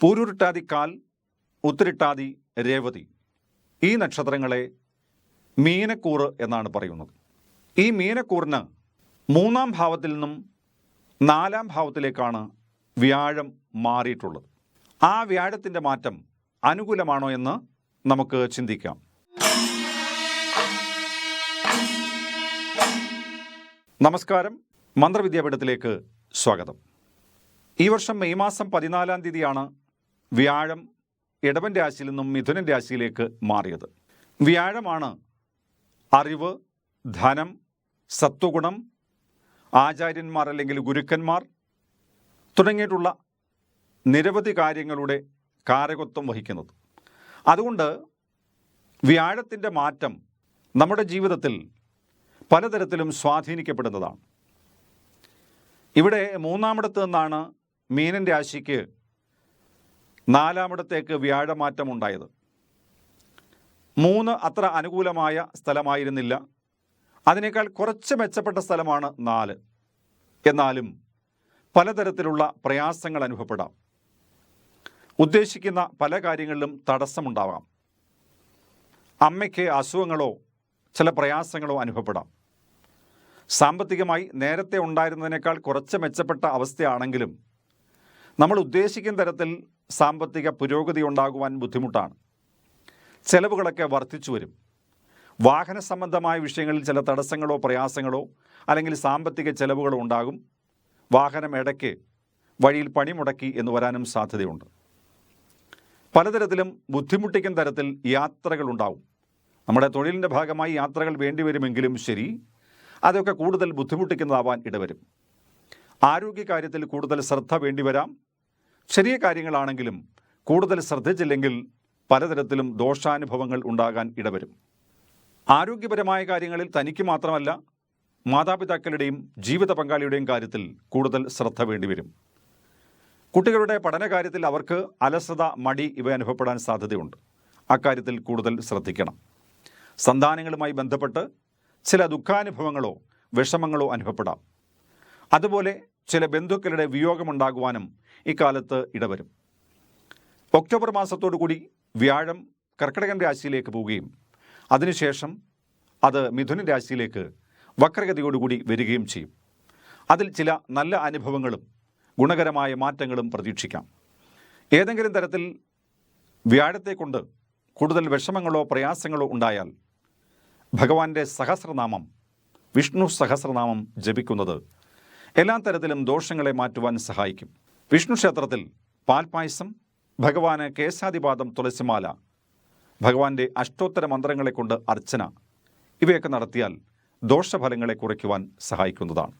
പൂരുരുട്ടാതി കാൽ ഉത്തിരിട്ടാതി രേവതി. ഈ നക്ഷത്രങ്ങളെ മീനക്കൂറ് എന്നാണ് പറയുന്നത്. ഈ മീനക്കൂറിന് മൂന്നാം ഭാവത്തിൽ നിന്നും നാലാം ഭാവത്തിലേക്കാണ് വ്യാഴം മാറിയിട്ടുള്ളത്. ആ വ്യാഴത്തിന്റെ മാറ്റം അനുകൂലമാണോ എന്ന് നമുക്ക് ചിന്തിക്കാം. നമസ്കാരം. മന്ത്രവിദ്യാപീഠത്തിലേക്ക് സ്വാഗതം. ഈ വർഷം മെയ് മാസം പതിനാലാം തീയതിയാണ് വ്യാഴം ഇടവൻ രാശിയിൽ നിന്നും മിഥുനൻ രാശിയിലേക്ക് മാറിയത്. വ്യാഴമാണ് അറിവ് ധനം സത്വഗുണം ആചാര്യന്മാർ അല്ലെങ്കിൽ ഗുരുക്കന്മാർ തുടങ്ങിയിട്ടുള്ള നിരവധി കാര്യങ്ങളുടെ കാരകത്വം വഹിക്കുന്നത്. അതുകൊണ്ട് വ്യാഴത്തിന്റെ മാറ്റം നമ്മുടെ ജീവിതത്തിൽ പലതരത്തിലും സ്വാധീനിക്കപ്പെടുന്നതാണ്. ഇവിടെ മൂന്നാമിടത്ത് നിന്നാണ് മീനൻ രാശിക്ക് നാലാമിടത്തേക്ക് വ്യാഴമാറ്റം ഉണ്ടായത് മൂന്ന് അത്ര അനുകൂലമായ സ്ഥലമായിരുന്നില്ല. അതിനേക്കാൾ കുറച്ച് മെച്ചപ്പെട്ട സ്ഥലമാണ് നാല്. എന്നാലും പലതരത്തിലുള്ള പ്രയാസങ്ങൾ അനുഭവപ്പെടാം. ഉദ്ദേശിക്കുന്ന പല കാര്യങ്ങളിലും തടസ്സമുണ്ടാവാം. അമ്മയ്ക്ക് അസുഖങ്ങളോ ചില പ്രയാസങ്ങളോ അനുഭവപ്പെടാം. സാമ്പത്തികമായി നേരത്തെ ഉണ്ടായിരുന്നതിനേക്കാൾ കുറച്ച് മെച്ചപ്പെട്ട അവസ്ഥയാണെങ്കിലും നമ്മൾ ഉദ്ദേശിക്കുന്ന തരത്തിൽ സാമ്പത്തിക പുരോഗതി ഉണ്ടാകുവാൻ ബുദ്ധിമുട്ടാണ്. ചെലവുകളൊക്കെ വർദ്ധിച്ചു വരും. വാഹന സംബന്ധമായ വിഷയങ്ങളിൽ ചില തടസ്സങ്ങളോ പ്രയാസങ്ങളോ അല്ലെങ്കിൽ സാമ്പത്തിക ചെലവുകളോ ഉണ്ടാകും. വാഹനം ഇടയ്ക്ക് വഴിയിൽ പണിമുടക്കി എന്ന് വരാനും സാധ്യതയുണ്ട്. പലതരത്തിലും ബുദ്ധിമുട്ടിക്കുന്ന തരത്തിൽ യാത്രകൾ ഉണ്ടാവും. നമ്മുടെ തൊഴിലിന്റെ ഭാഗമായി യാത്രകൾ വേണ്ടിവരുമെങ്കിലും ശരി അതൊക്കെ കൂടുതൽ ബുദ്ധിമുട്ടിക്കുന്നതാവാൻ ഇടവരും. ആരോഗ്യകാര്യത്തിൽ കൂടുതൽ ശ്രദ്ധ വേണ്ടിവരാം ചെറിയ കാര്യങ്ങളാണെങ്കിലും കൂടുതൽ ശ്രദ്ധിച്ചില്ലെങ്കിൽ പലതരത്തിലും ദോഷാനുഭവങ്ങൾ ഉണ്ടാകാൻ ഇടവരും. ആരോഗ്യപരമായ കാര്യങ്ങളിൽ തനിക്ക് മാത്രമല്ല മാതാപിതാക്കളുടെയും ജീവിത പങ്കാളിയുടെയും കാര്യത്തിൽ കൂടുതൽ ശ്രദ്ധ വേണ്ടിവരും. കുട്ടികളുടെ പഠനകാര്യത്തിൽ അവർക്ക് അലസത മടി ഇവ അനുഭവപ്പെടാൻ സാധ്യതയുണ്ട്. അക്കാര്യത്തിൽ കൂടുതൽ ശ്രദ്ധിക്കണം. സന്താനങ്ങളുമായി ബന്ധപ്പെട്ട് ചില ദുഃഖാനുഭവങ്ങളോ വിഷമങ്ങളോ അനുഭവപ്പെടാം. അതുപോലെ ചില ബന്ധുക്കളുടെ വിയോഗമുണ്ടാകുവാനും ഇക്കാലത്ത് ഇടവരും. ഒക്ടോബർ കൂടി വ്യാഴം കർക്കിടകൻ രാശിയിലേക്ക് പോവുകയും അതിനുശേഷം അത് മിഥുന രാശിയിലേക്ക് വക്രഗതിയോടുകൂടി വരികയും ചെയ്യും. അതിൽ ചില നല്ല അനുഭവങ്ങളും ഗുണകരമായ മാറ്റങ്ങളും പ്രതീക്ഷിക്കാം. ഏതെങ്കിലും തരത്തിൽ വ്യാഴത്തെക്കൊണ്ട് കൂടുതൽ വിഷമങ്ങളോ പ്രയാസങ്ങളോ ഉണ്ടായാൽ ഭഗവാന്റെ സഹസ്രനാമം വിഷ്ണു സഹസ്രനാമം ജപിക്കുന്നത് എല്ലാ തരത്തിലും ദോഷങ്ങളെ മാറ്റുവാൻ സഹായിക്കും. വിഷ്ണു ക്ഷേത്രത്തിൽ പാൽപായസം ഭഗവാന് കേശാദിപാദം തുളസിമാല ഭഗവാന്റെ അഷ്ടോത്തര മന്ത്രങ്ങളെ കൊണ്ട് അർച്ചന ഇവയൊക്കെ നടത്തിയാൽ ദോഷഫലങ്ങളെ കുറയ്ക്കുവാൻ സഹായിക്കുന്നതാണ്.